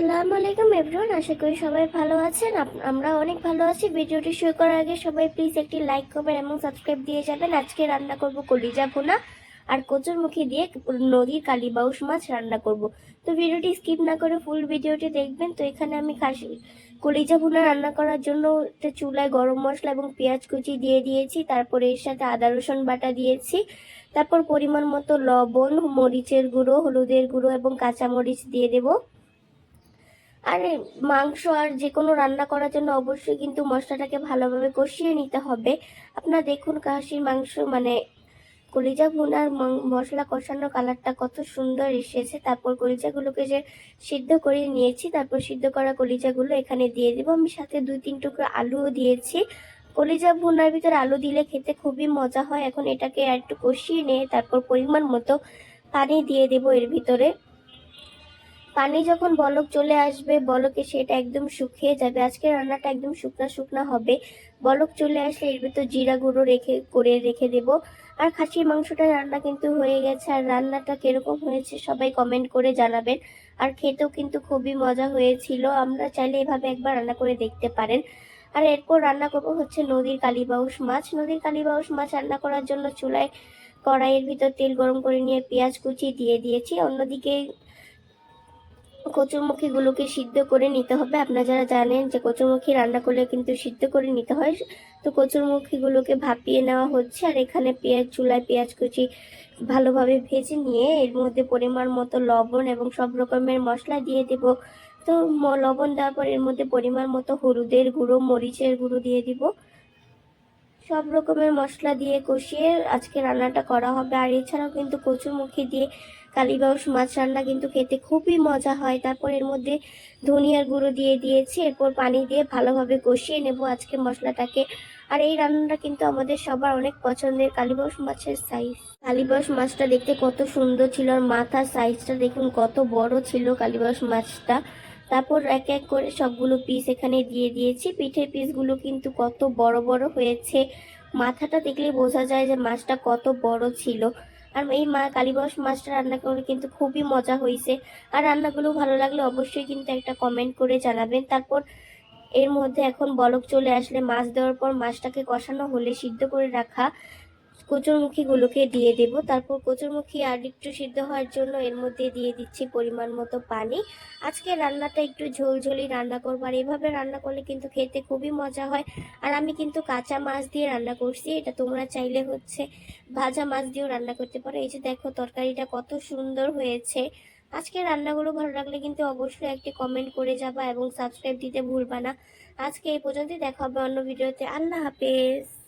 আসসালামু আলাইকুম এভরিওয়ান আশা করি সবাই ভালো আছেন। আমরা অনেক ভালো আছি। ভিডিওটি শুরু করার আগে সবাই প্লিজ একটি লাইক করবেন এবং সাবস্ক্রাইব দিয়ে যাবেন। আজকে রান্না করব কলিজা ভুনা আর কচুর মুখি দিয়ে নদীর কালীবাউস মাছ রান্না করব। তো ভিডিওটি স্কিপ না করে ফুল ভিডিওটি দেখবেন। তো এখানে আমি খাসি, কলিজা ভুনা রান্না করার জন্য একটা চুলায় গরম মশলা এবং পেঁয়াজ কুচি দিয়ে দিয়েছি। তারপরে এর সাথে আদা, রসুন বাটা দিয়েছি। তারপর পরিমাণ মতো লবণ, মরিচের গুঁড়ো, হলুদের গুঁড়ো এবং কাঁচামরিচ দিয়ে দেবো। আর মাংস আর যে কোনো রান্না করার জন্য অবশ্যই কিন্তু মশলাটাকে ভালোভাবে কষিয়ে নিতে হবে। আপনার দেখুন খাসির মাংস মানে কলিজা ভুনার মশলা কষানোর কালারটা কত সুন্দর এসেছে। তারপর কলিজাগুলোকে যে সিদ্ধ করে নিয়েছি, তারপর সিদ্ধ করা কলিজাগুলো এখানে দিয়ে দেবো। আমি সাথে দুই, তিন টুকরো আলুও দিয়েছি। কলিজা ভুনার ভিতরে আলু দিলে খেতে খুবই মজা হয়। এখন এটাকে একটু কষিয়ে নিয়ে তারপর পরিমাণ মতো পানি দিয়ে দেবো এর ভিতরে। পানি যখন বলক চলে আসবে, বলকে সেটা একদম শুকিয়ে যাবে। আজকে রান্নাটা একদম শুকনা শুকনা হবে। বলক চলে আসলে এর ভিতর জিরা গুঁড়ো রেখে, করে রেখে দেব। আর খাসির মাংসটা রান্না কিন্তু হয়ে গেছে। আর রান্নাটা কীরকম হয়েছে সবাই কমেন্ট করে জানাবেন। আর খেতেও কিন্তু খুবই মজা হয়েছিল। আমরা চাইলে এভাবে একবার রান্না করে দেখতে পারেন। আর এরপর রান্না করব হচ্ছে নদীর কালীবাউস মাছ। নদীর কালীবাউস মাছ রান্না করার জন্য চুলায় কড়াইয়ের ভিতর তেল গরম করে নিয়ে পেঁয়াজ কুচি দিয়ে দিয়েছি। অন্যদিকে কচুরমুখীগুলোকে সিদ্ধ করে নিতে হবে। আপনারা যারা জানেন যে কচুরমুখী রান্না করলে কিন্তু সিদ্ধ করে নিতে হয়। তো কচুরমুখীগুলোকে ভাপিয়ে নেওয়া হচ্ছে আর এখানে পেঁয়াজ, চুলায় পেঁয়াজ কুচি ভালোভাবে ভেজে নিয়ে এর মধ্যে পরিমাণ মতো লবণ এবং সব রকমের মশলা দিয়ে দেব। তো লবণ দেওয়ার পর এর মধ্যে পরিমাণ মতো হলুদের গুঁড়ো, মরিচের গুঁড়ো দিয়ে দিব। সব রকমের মশলা দিয়ে কষিয়ে আজকে রান্নাটা করা হবে। আর এছাড়াও কিন্তু কচুরমুখী দিয়ে কালীবাউস মাছ রান্না কিন্তু খেতে খুবই মজা হয়। তারপর এর মধ্যে ধনিয়ার গুঁড়ো দিয়ে দিয়েছি। এরপর পানি দিয়ে ভালোভাবে কষিয়ে নেব আজকে মশলাটাকে। আর এই রান্নাটা কিন্তু আমাদের সবার অনেক পছন্দের কালীবাউস মাছের সাইজ। কালীবাউস মাছটা দেখতে কত সুন্দর ছিল। আর মাথার সাইজটা দেখুন কত বড় ছিল কালীবাউস মাছটা। তারপর এক এক করে সবগুলো পিস এখানে দিয়ে দিয়েছি। পিঠের পিসগুলো কিন্তু কত বড় বড় হয়েছে। মাথাটা দেখলে বোঝা যায় যে মাছটা কত বড় ছিল। আর এই মা কালীবাস মাছটা রান্না করে কিন্তু খুবই মজা হয়েছে আর রান্নাগুলো ভালো লাগলে অবশ্যই কিন্তু একটা কমেন্ট করে জানাবেন। তারপর এর মধ্যে এখন বলক চলে আসলে মাছ দেওয়ার পর মাছটাকে কষানো হলে সিদ্ধ করে রাখা কচুরমুখীগুলোকে দিয়ে দেব। তারপর কচুরমুখী আর একটু সিদ্ধ হওয়ার জন্য এর মধ্যে দিয়ে দিচ্ছি পরিমাণ মতো পানি। আজকে রান্নাটা একটু ঝোলঝোলি রান্না করব, আর এভাবে রান্না করলে কিন্তু খেতে খুবই মজা হয়। আর আমি কিন্তু কাঁচা মাছ দিয়ে রান্না করছি, এটা তোমরা চাইলে হচ্ছে ভাজা মাছ দিয়েও রান্না করতে পারো। এই যে দেখো তরকারিটা কত সুন্দর হয়েছে। আজকে রান্নাগুলো ভালো লাগলে কিন্তু অবশ্যই একটি কমেন্ট করে যাবা এবং সাবস্ক্রাইব দিতে ভুলবা না। আজকে এই পর্যন্তই, দেখা হবে অন্য ভিডিওতে। আল্লাহ হাফেজ।